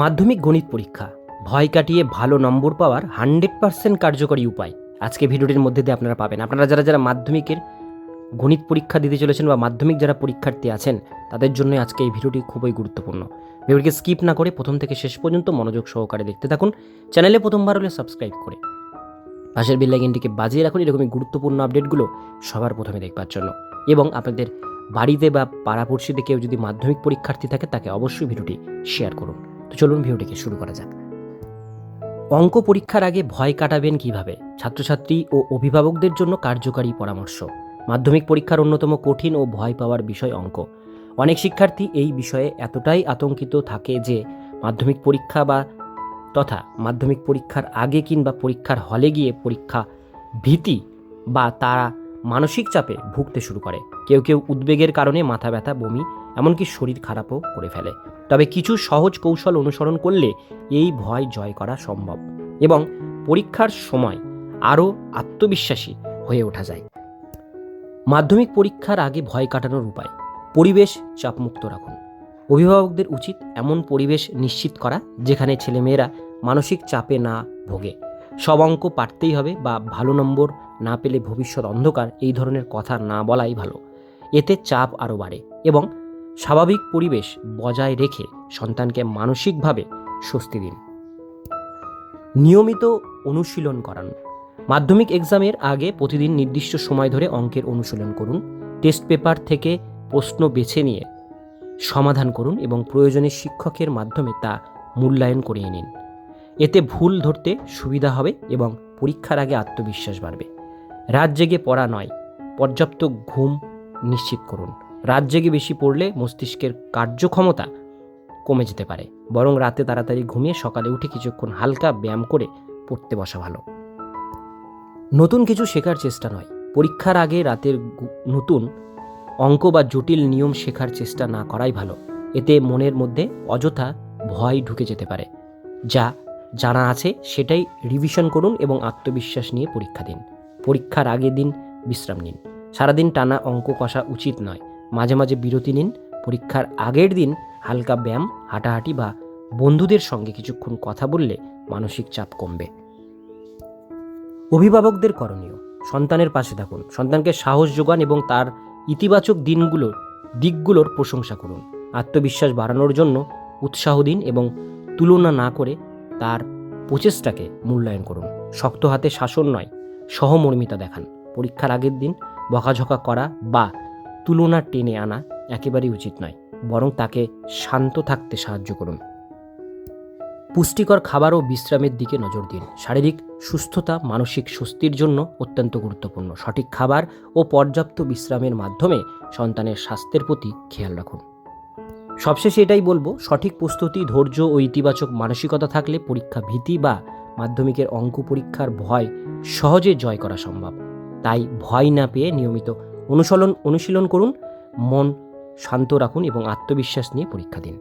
মাধ্যমিক গণিত পরীক্ষা। ভয় কাটিয়ে ভালো নম্বর পাওয়ার হান্ড্রেড পার্সেন্ট কার্যকরী উপায়। আজকে ভিডিওটির মধ্যে দিয়ে আপনারা পাবেন। আপনারা যারা যারা মাধ্যমিকের গণিত পরীক্ষা দিতে চলেছেন বা মাধ্যমিক যারা পরীক্ষার্থী আছেন, তাদের জন্য আজকে এই ভিডিওটি খুবই গুরুত্বপূর্ণ। ভিডিওটিকে স্কিপ না করে প্রথম থেকে শেষ পর্যন্ত মনোযোগ সহকারে দেখতে থাকুন। চ্যানেলে প্রথমবার হলে সাবস্ক্রাইব করে পাশের বেল আইকনটিকে বাজিয়ে রাখুন। এরকমই গুরুত্বপূর্ণ আপডেটগুলো সবার প্রথমে দেখবার জন্য। এবং আপনাদের বাড়িতে বা পাড়াপড়শিতে কেউ যদি মাধ্যমিক পরীক্ষার্থী থাকে, তাকে অবশ্যই ভিডিওটি শেয়ার করুন। তো চলুন ভিডিওটিকে শুরু করা যাক। অঙ্ক পরীক্ষার আগে ভয় কাটাবেন কীভাবে? ছাত্রছাত্রী ও অভিভাবকদের জন্য কার্যকারী পরামর্শ। মাধ্যমিক পরীক্ষার অন্যতম কঠিন ও ভয় পাওয়ার বিষয় অঙ্ক। অনেক শিক্ষার্থী এই বিষয়ে এতটাই আতঙ্কিত থাকে যে মাধ্যমিক পরীক্ষা বা তথা মাধ্যমিক পরীক্ষার আগে কিংবা পরীক্ষার হলে গিয়ে পরীক্ষা ভীতি বা তারা মানসিক চাপে ভুগতে শুরু করে। কেউ কেউ উদ্বেগের কারণে মাথা ব্যথা বমি এমনকি শরীর খারাপও করে ফেলে। তবে কিছু সহজ কৌশল অনুসরণ করলে এই ভয় জয় করা সম্ভব এবং পরীক্ষার সময় আরও আত্মবিশ্বাসী হয়ে ওঠা যায়। মাধ্যমিক পরীক্ষার আগে ভয় কাটানোর উপায়, পরিবেশ চাপমুক্ত রাখুন। অভিভাবকদের উচিত এমন পরিবেশ নিশ্চিত করা যেখানে ছেলেমেয়েরা মানসিক চাপে না ভোগে। সব অঙ্ক পারতেই হবে বা ভালো নম্বর না পেলে ভবিষ্যৎ অন্ধকার এই ধরনের কথা না বলাই ভালো। এতে চাপ আরও বাড়ে এবং স্বাভাবিক পরিবেশ বজায় রেখে সন্তানকে মানসিকভাবে স্বস্তি দিন। নিয়মিত অনুশীলন করান। মাধ্যমিক এক্সামের আগে প্রতিদিন নির্দিষ্ট সময় ধরে অঙ্কের অনুশীলন করুন। টেস্ট পেপার থেকে প্রশ্ন বেছে নিয়ে সমাধান করুন এবং প্রয়োজনে শিক্ষকের মাধ্যমে তা মূল্যায়ন করিয়ে নিন। এতে ভুল ধরতে সুবিধা হবে এবং পরীক্ষার আগে আত্মবিশ্বাস বাড়বে। রাত জেগে পড়া নয়, পর্যাপ্ত ঘুম নিশ্চিত করুন। রাত জেগে বেশি পড়লে মস্তিষ্কের কার্যক্ষমতা কমে যেতে পারে। বরং রাতে তাড়াতাড়ি ঘুমিয়ে সকালে উঠে কিছুক্ষণ হালকা ব্যায়াম করে পড়তে বসা ভালো। নতুন কিছু শেখার চেষ্টা নয়। পরীক্ষার আগে রাতের নতুন অঙ্ক বা জটিল নিয়ম শেখার চেষ্টা না করাই ভালো। এতে মনের মধ্যে অযথা ভয় ঢুকে যেতে পারে। যা জানা আছে সেটাই রিভিশন করুন এবং আত্মবিশ্বাস নিয়ে পরীক্ষা দিন। পরীক্ষার আগের দিন বিশ্রাম নিন। সারাদিন টানা অঙ্ক কষা উচিত নয়। মাঝে মাঝে বিরতি নিন। পরীক্ষার আগের দিন হালকা ব্যায়াম, হাঁটাহাঁটি বা বন্ধুদের সঙ্গে কিছুক্ষণ কথা বললে মানসিক চাপ কমবে। অভিভাবকদের করণীয়, সন্তানের পাশে থাকুন। সন্তানকে সাহস যোগান এবং তার ইতিবাচক দিনগুলো, দিকগুলোর প্রশংসা করুন। আত্মবিশ্বাস বাড়ানোর জন্য উৎসাহ দিন এবং তুলনা না করে তার প্রচেষ্টাকে মূল্যায়ন করুন। শক্ত হাতে শাসন নয়, সহমর্মিতা দেখান। পরীক্ষার আগের দিন বকাঝকা করা বা তুলনা টেনে আনা একেবারেই উচিত নয়, বরং তাকে শান্ত থাকতে সাহায্য করুন। পুষ্টিকর খাবার ও বিশ্রামের দিকে নজর দিন। শারীরিক সুস্থতা, মানসিক স্বস্তির জন্য অত্যন্ত গুরুত্বপূর্ণ। সঠিক খাবার ও পর্যাপ্ত বিশ্রামের মাধ্যমে সন্তানের স্বাস্থ্যের প্রতি খেয়াল রাখুন। সবশেষে এটাই বলব, সঠিক প্রস্তুতি, ধৈর্য ও ইতিবাচক মানসিকতা থাকলে পরীক্ষা ভীতি বা মাধ্যমিকের অঙ্ক পরীক্ষার ভয় সহজে জয় করা সম্ভব। তাই ভয় না পেয়ে নিয়মিত অনুশীলন অনুশীলন করুন মন শান্ত রাখুন এবং আত্মবিশ্বাস নিয়ে পরীক্ষা দিন।